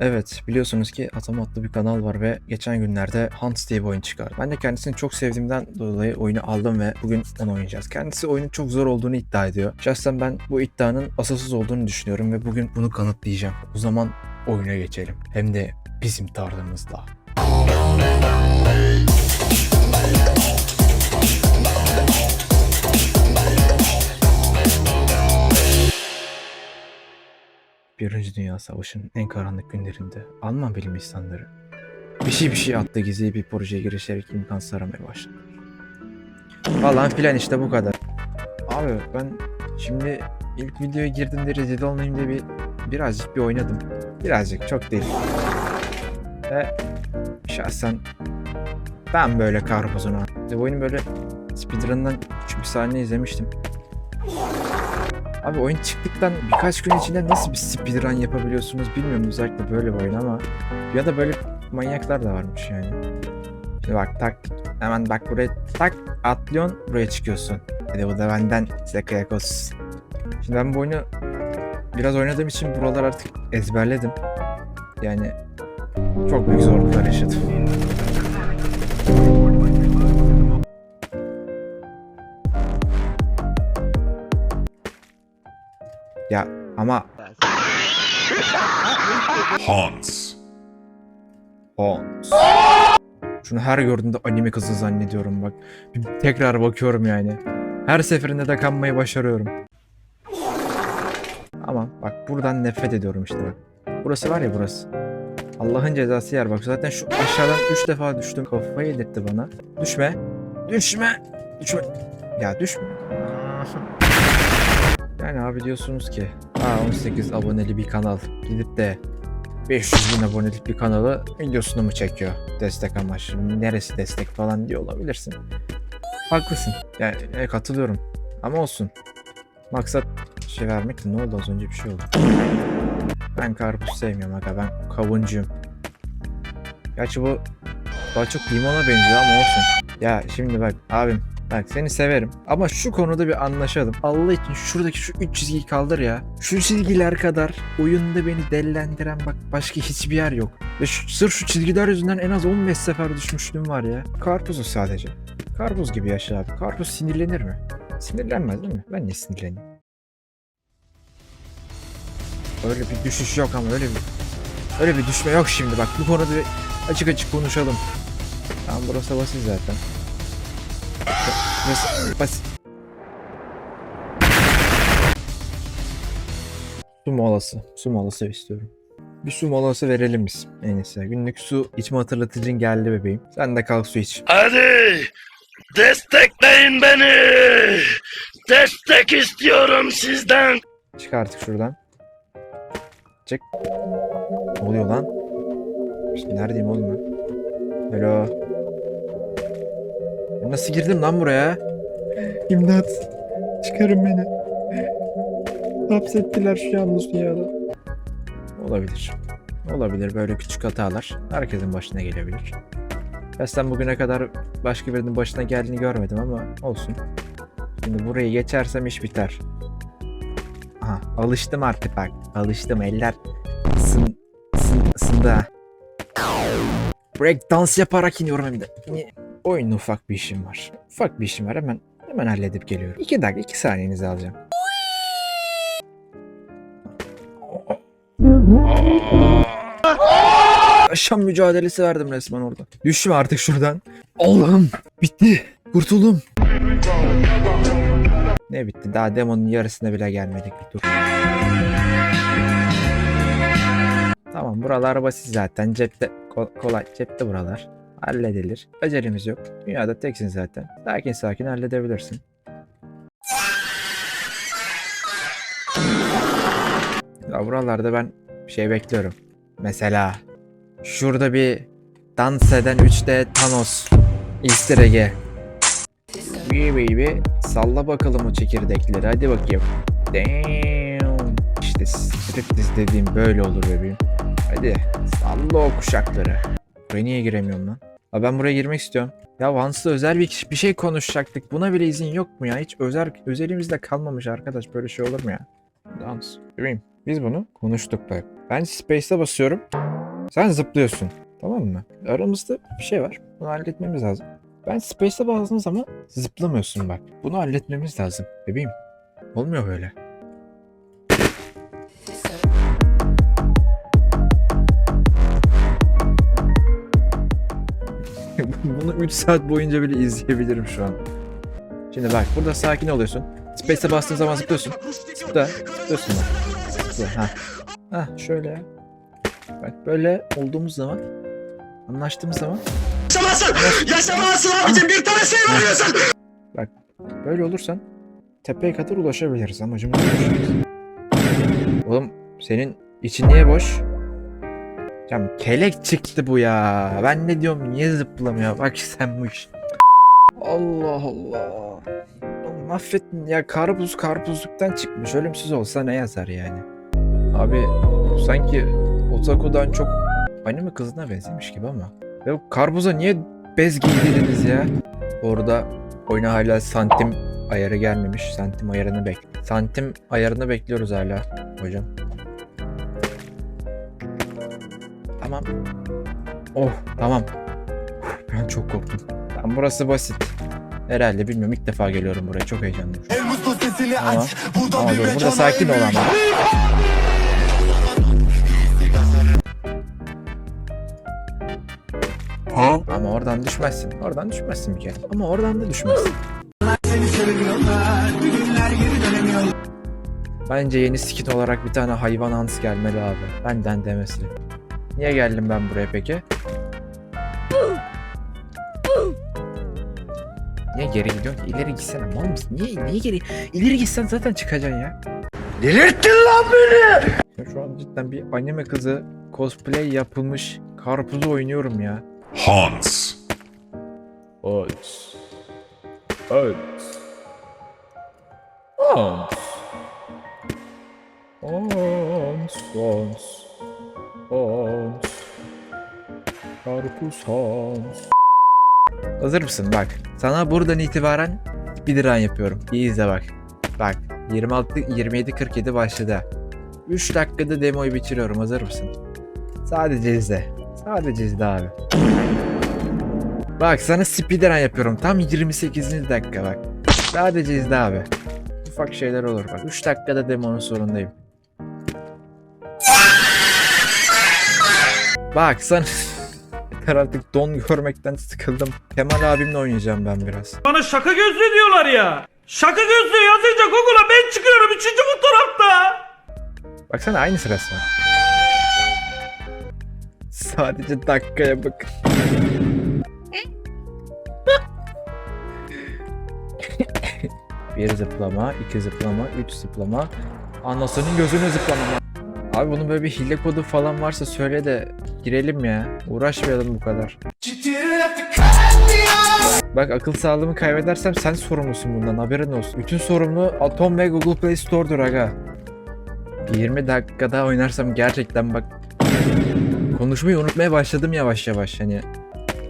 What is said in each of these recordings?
Evet biliyorsunuz ki Atom adlı bir kanal var ve geçen günlerde Hunts diye bir oyun çıkardı. Ben de kendisini çok sevdiğimden dolayı oyunu aldım ve bugün onu oynayacağız. Kendisi oyunun çok zor olduğunu iddia ediyor. Şahsen ben bu iddianın asılsız olduğunu düşünüyorum ve bugün bunu kanıtlayacağım. O zaman oyuna geçelim. Hem de bizim tarzımızda. Birinci Dünya Savaşı'nın en karanlık günlerinde Alman bilim insanları bir şey bir şey attı gizli bir projeye girişerek imkansız aramaya başladı. Falan filan işte bu kadar. Abi ben şimdi ilk videoya girdiğimde rezil olmayayım diye bir birazcık bir oynadım. Birazcık çok değil. Ve şahsen ben böyle karpuzunu Bu oyunu böyle speedrun'dan küçük bir sahne izlemiştim. Abi oyun çıktıktan birkaç gün içinde nasıl bir speedrun yapabiliyorsunuz bilmiyorum özellikle böyle bir oyun ama ya da böyle manyaklar da varmış yani. Şimdi bak tak hemen bak buraya tak atlıyorsun buraya çıkıyorsun. Hadi bu da benden size kıyak olsun. Şimdi ben bu oyunu biraz oynadığım için buralar artık ezberledim. Yani çok büyük zorluklar yaşadım. Ya ama Hans. Hans. Şunu her gördüğümde anime kızı zannediyorum bak. Bir tekrar bakıyorum yani. Her seferinde de kanmayı başarıyorum. Ama bak buradan nefret ediyorum işte bak. Burası var ya burası. Allah'ın cezası yer bak. Zaten şu aşağıdan 3 defa düştüm. Kafayı yedirtti bana. Düşme. Düşme. Düşme. Ya düşme. Yani abi diyorsunuz ki A18 aboneli bir kanal gidip de 500 bin abonelik bir kanalı videosunu mu çekiyor destek amaçlı neresi destek falan diye olabilirsin. Haklısın yani e, katılıyorum ama olsun maksat şey vermek ne oldu az önce bir şey oldu. Ben karpuz sevmiyorum aga ben kavuncuyum. Gerçi bu daha çok limona benziyor ama olsun. Ya şimdi bak abim Bak seni severim ama şu konuda bir anlaşalım. Allah için şuradaki şu üç çizgiyi kaldır ya. Şu çizgiler kadar oyunda beni delilendiren bak başka hiçbir yer yok. Ve şu, sırf şu çizgiler yüzünden en az 15 sefer düşmüşlüğüm var ya. Karpuzu sadece. Karpuz gibi yaşa abi. Karpuz sinirlenir mi? Sinirlenmez değil mi? Ben niye sinirleneyim? Öyle bir düşüş yok ama öyle bir öyle bir düşme yok şimdi bak bu konuda açık açık konuşalım. Tamam burası basit zaten. Basit. Su molası. Su molası istiyorum. Bir su molası verelim biz en iyisi. Günlük su içme hatırlatıcın geldi bebeğim. Sen de kalk su iç. Hadi destekleyin beni. Destek istiyorum sizden. Çık artık şuradan. Çık. Ne oluyor lan? Şimdi neredeyim oğlum ben? Hello. Nasıl girdim lan buraya? İmdat. Çıkarın beni. Hapsettiler şu yalnız dünyada. Olabilir. Olabilir böyle küçük hatalar. Herkesin başına gelebilir. Ya sen bugüne kadar başka birinin başına geldiğini görmedim ama olsun. Şimdi burayı geçersem iş biter. Aha alıştım artık bak. Alıştım eller ısın, ısın, ısındı ha. Break dans yaparak iniyorum hem de. Oyunda ufak bir işim var. Ufak bir işim var hemen hemen halledip geliyorum. İki dakika iki saniyenizi alacağım. Yaşam mücadelesi verdim resmen orada. Düşme artık şuradan. Allah'ım bitti. Kurtuldum. Ne bitti? Daha demonun yarısına bile gelmedik. Bir. Tamam buralar basit zaten. Cepte ko- kolay. Cepte buralar. Halledilir. Acelemiz yok. Dünyada teksin zaten. Sakin sakin halledebilirsin. Ya buralarda ben bir şey bekliyorum. Mesela şurada bir dans eden 3D Thanos easter egg'i. Bir baby salla bakalım o çekirdekleri hadi bakayım. Damn. İşte striptiz dediğim böyle olur bebeğim. Hadi salla o kuşakları. Buraya niye giremiyorum lan? Aa, ben buraya girmek istiyorum. Ya Hans'la özel bir, bir şey konuşacaktık. Buna bile izin yok mu ya? Hiç özel özelimizde kalmamış arkadaş. Böyle şey olur mu ya? Dans. Bebeğim biz bunu konuştuk bak. Ben Space'e basıyorum. Sen zıplıyorsun. Tamam mı? Aramızda bir şey var. Bunu halletmemiz lazım. Ben space'e bastığım zaman zıplamıyorsun bak. Bunu halletmemiz lazım. Bebeğim. Olmuyor böyle. Bunu 3 saat boyunca bile izleyebilirim şu an. Şimdi bak burada sakin oluyorsun. Space'e bastığın zaman zıplıyorsun. Zıpla. Zıplıyorsun bak. Zıpla. Ha. Ha şöyle. Bak böyle olduğumuz zaman anlaştığımız zaman Yaşamazsın! Yaşamazsın abicim bir tane şey veriyorsun! böyle olursan tepeye kadar ulaşabiliriz amacımız. Oğlum senin için niye boş? Ya kelek çıktı bu ya. Ben ne diyorum niye zıplamıyor? Bak sen bu iş. Allah Allah. Mahvettin ya karpuz karpuzluktan çıkmış. Ölümsüz olsa ne yazar yani? Abi sanki Otaku'dan çok anime kızına benzemiş gibi ama. Ya karpuza niye bez giydirdiniz ya? Orada oyuna hala santim ayarı gelmemiş. Santim ayarını bek. Santim ayarını bekliyoruz hala hocam. Tamam. Oh tamam. Ben çok korktum. Tamam burası basit. Herhalde bilmiyorum ilk defa geliyorum buraya çok heyecanlıyım. Sesini Ama- aç. Burada Ama dur burada sakin ol emin. ama. Ha? Ama oradan düşmezsin. Oradan düşmezsin bir kere. Ama oradan da düşmezsin. Bence yeni skin olarak bir tane hayvan hans gelmeli abi. Benden demesi. Niye geldim ben buraya peki? Niye geri gidiyorsun ki? İleri gitsene. Mal mısın? Niye, niye geri? İleri gitsen zaten çıkacaksın ya. Delirttin lan beni! Ya Şu an cidden bir anime kızı cosplay yapılmış karpuzu oynuyorum ya. Hans. Hans. Hans. Hans. Hans. Hans. Hans. Karpuz. Hazır mısın? Bak. Sana buradan itibaren speedrun yapıyorum. İyi izle bak. Bak. 26 27 47 başladı. 3 dakikada demoyu bitiriyorum. Hazır mısın? Sadece izle. Sadece izle abi. Bak sana speedrun yapıyorum. Tam 28. dakika bak. Sadece izle abi. Ufak şeyler olur bak. 3 dakikada demonun sonundayım. Bak sana... Yeter artık don görmekten sıkıldım. Kemal abimle oynayacağım ben biraz. Bana şaka gözlü diyorlar ya. Şaka gözlü yazınca Google'a ben çıkıyorum üçüncü fotoğrafta. Baksana aynısı resmen. Sadece dakikaya bak. Bir zıplama, iki zıplama, üç zıplama. Anasının gözüne zıplama. Abi bunun böyle bir hile kodu falan varsa söyle de girelim ya. Uğraşmayalım bu kadar. Bak akıl sağlığımı kaybedersem sen sorumlusun bundan haberin olsun. Bütün sorumlu Atom ve Google Play Store'dur aga. 20 dakikada oynarsam gerçekten bak konuşmayı unutmaya başladım yavaş yavaş hani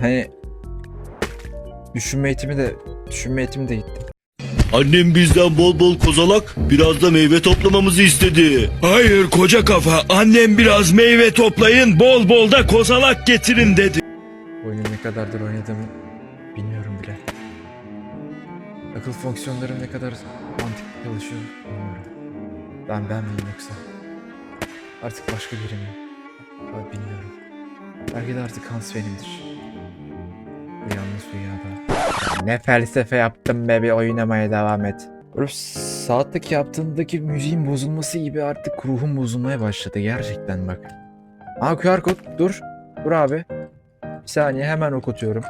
hani düşünme eğitimi de düşünme eğitimi de gitti. Annem bizden bol bol kozalak, biraz da meyve toplamamızı istedi. Hayır koca kafa. Annem biraz meyve toplayın, bol bol da kozalak getirin dedi. Oyunu ne kadardır oynadığımı bilmiyorum bile. Akıl fonksiyonlarım ne kadar mantıklı çalışıyor bilmiyorum. Ben ben miyim yoksa? Artık başka biri mi? Ben bilmiyorum. Belki de artık Hans benimdir. Bu dünyada. Ne felsefe yaptım be bir oynamaya devam et. Böyle saatteki yaptığındaki müziğin bozulması gibi artık ruhum bozulmaya başladı gerçekten bak. Aa QR kod dur. Dur abi. Bir saniye hemen okutuyorum.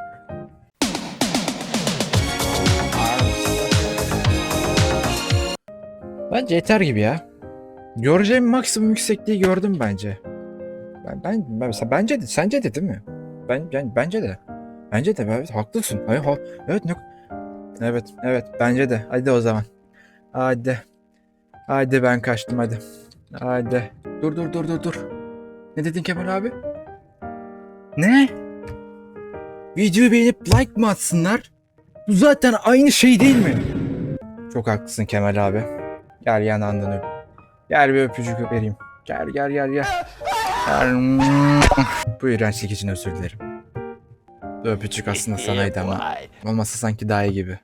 Bence yeter gibi ya. Göreceğim maksimum yüksekliği gördüm bence. Ben, ben, ben bence de sence de değil mi? Ben, ben bence de. Bence de evet haklısın. Hayır, ha, evet ne Evet evet bence de. Hadi o zaman. Hadi. Hadi ben kaçtım hadi. Hadi. Dur dur dur dur dur. Ne dedin Kemal abi? Ne? Videoyu beğenip like mı atsınlar? Bu zaten aynı şey değil mi? Çok haklısın Kemal abi. Gel yanağından öp. Gel bir öpücük vereyim. Gel gel gel gel. Bu iğrençlik için özür dilerim. Bu öpücük aslında sanaydı ama. Olmasa sanki daha iyi gibi.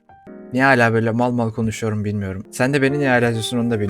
Niye hala böyle mal mal konuşuyorum bilmiyorum. Sen de beni niye hala yazıyorsun onu da bilmiyorum.